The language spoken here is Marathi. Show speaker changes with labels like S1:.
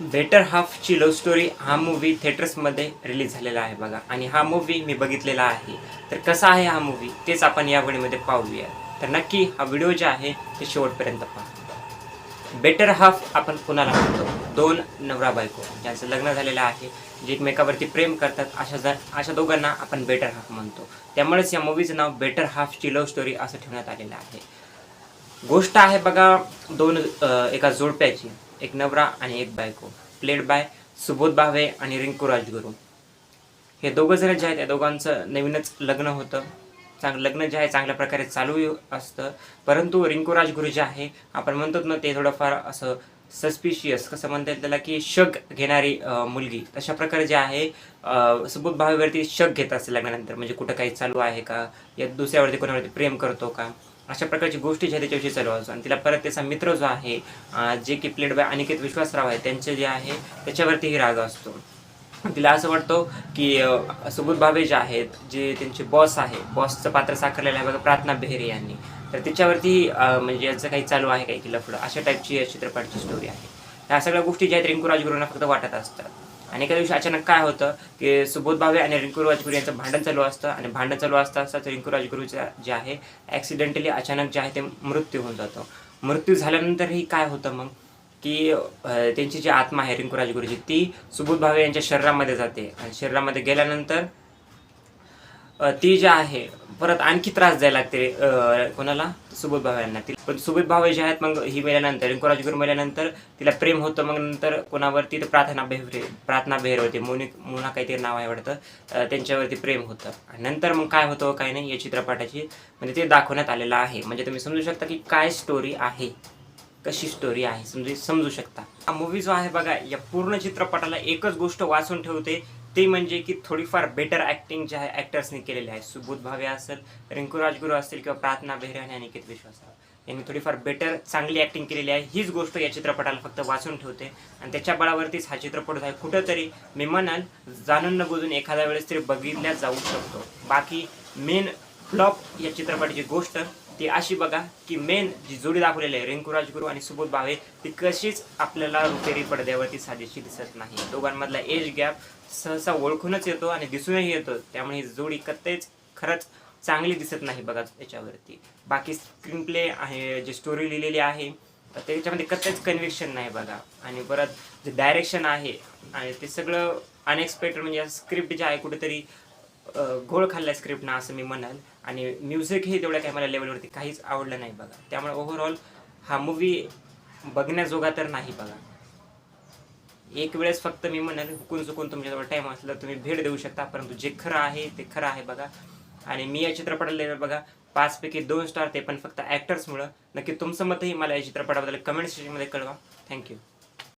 S1: बेटर हाफची लव्ह स्टोरी हा मूवी थिएटर्समध्ये रिलीज झालेला आहे बघा. आणि हा मूवी मी बघितलेला आहे. तर कसा आहे हा मूवी तेच आपण या व्हिडिओमध्ये पाहूया तर नक्की हा व्हिडिओ जे आहे ते शेवटपर्यंत पहा. बेटर हाफ आपण कुणाला म्हणतो दोन नवरा बायको. ज्यांचं लग्न झालेलं आहे जे एकमेकावरती प्रेम करतात अशा ज अशा दोघांना आपण बेटर हाफ म्हणतो. त्यामुळेच या मूवीचं नाव बेटर हाफची लव्ह स्टोरी असं ठेवण्यात आलेलं आहे. गोष्ट आहे बघा दोन एका जोडप्याची. एक नवरा आणि एक बायको प्लेड बाय सुबोध भावे आणि रिंकू राजगुरू. हे दोघं जण जे आहेत या दोघांचं नवीनच लग्न होतं. चांग लग्न जे आहे चांगल्या प्रकारे चालू असतं. परंतु रिंकू राजगुरू जे आहे आपण म्हणतो ना ते थोडंफार असं सस्पिशियस कसं म्हणता येईल त्याला की शक घेणारी मुलगी. तशा प्रकारे जे आहे सुबोध भावेवरती शक घेत असते लग्नानंतर. म्हणजे कुठं काही चालू आहे का? या दुसऱ्यावरती कोणावरती प्रेम करतो का? अशा प्रकारची गोष्टी ज्या त्याच्याविषयी चालू असतो आणि तिला परत त्याचा मित्र जो आहे जे की प्लेड बाय अनिकेत विश्वासराव आहे त्यांचे जे आहे त्याच्यावरतीही राग असतो. तिला असं वाटतं की सुबोध भावे जे आहेत जे त्यांचे बॉस आहे बॉसचं पात्र साकारलेलं आहे बघा प्रार्थना बेहरे यांनी. तर तिच्यावरती म्हणजे याचं काही चालू आहे काही की लफडं अशा टाईपची या चित्रपटाची स्टोरी आहे. ह्या सगळ्या गोष्टी ज्या आहेत रिंकू राजगुरूंना फक्त वाटत असतात. आणि एका दिवशी अचानक काय होतं की सुबोध भावे आणि रिंकू राजगुरू यांचं भांडण चालू असतं आणि भांडण चालू असता तर रिंकू राजगुरूचा जे आहे ॲक्सिडेंटली अचानक जे आहे ते मृत्यू होऊन जातो. मृत्यू झाल्यानंतरही काय होतं मग? की त्यांची जी आत्मा आहे रिंकू राजगुरूची ती सुबोध भावे यांच्या शरीरामध्ये जाते. आणि शरीरामध्ये गेल्यानंतर ती जी आहे परत आणखी त्रास द्यायला लागते कोणाला? सुबोध भाव यांना. ती पण सुबोध भाव जे आहेत मग ही मेल्यानंतर रिंकू राजगुरू मेल्यानंतर तिला प्रेम होतं मग नंतर कोणावरती तर प्रार्थना बेहरे प्रार्थना बेहर होते. मोनिक मोना काहीतरी नाव आहे वाटतं. त्यांच्यावरती प्रेम होतं. आणि नंतर मग काय होतं काय नाही या चित्रपटाची म्हणजे ते दाखवण्यात आलेलं आहे. म्हणजे तुम्ही समजू शकता की काय स्टोरी आहे. कशी स्टोरी आहे समजू समजू शकता. हा मूवी जो आहे बघा या पूर्ण चित्रपटाला एकच गोष्ट वाचून ठेवते ते म्हणजे की थोडीफार बेटर ॲक्टिंग जे आहे ॲक्टर्सनी केलेली आहे. सुबोध भावे असेल रिंकू राजगुरू असतील किंवा प्रार्थना बेहरे आणि अनिकेत विश्वासराव यांनी थोडीफार बेटर चांगली ॲक्टिंग केलेली आहे. हीच गोष्ट या चित्रपटाला फक्त वाचून ठेवते. आणि त्याच्या बळावरतीच हा चित्रपट आहे कुठंतरी मी म्हणाल जाणून न बुजून एखाद्या वेळेस तरी बघितल्या जाऊ शकतो. बाकी मेन फ्लॉप या चित्रपटाची गोष्ट ती अशी बघा की मेन जी जोडी दाखवलेली आहे रिंकू राजगुरू आणि सुबोध भावे ती कशीच आपल्याला रुपेरी पडद्यावरती साजेशी दिसत नाही. दोघांमधला एज गॅप सहसा ओळखूनच येतो आणि दिसूनही येतो. त्यामुळे ही जोडी कत्तेच खरंच चांगली दिसत नाही बघा याच्यावरती. बाकी स्क्रीन प्ले आहे जी स्टोरी लिहिलेली आहे तर त्याच्यामध्ये कत्तेच कन्व्हिक्शन नाही बघा. आणि परत जे डायरेक्शन आहे आणि ते सगळं अनएक्सपेक्टेड म्हणजे स्क्रिप्ट जे आहे कुठेतरी घोळ खाल्ला स्क्रिप्टनं असं मी म्हणाल. आणि म्युझिकही तेवढ्या काही मला लेवलवरती काहीच आवडलं नाही बघा. त्यामुळे ओव्हरऑल हा मूवी बघण्याजोगा तर नाही बघा. एक वेळेस फक्त मी म्हणाल हुकून चुकून तुमच्याजवळ टाईम असला तुम्ही भेट देऊ शकता. परंतु जे खरं आहे ते खरं आहे बघा. आणि मी या चित्रपटाला बघा. पाचपैकी दोन स्टार ते पण फक्त ॲक्टर्समुळं नक्की तुमचं मतही मला या चित्रपटाबद्दल कमेंट सेक्शनमध्ये कळवा. थँक्यू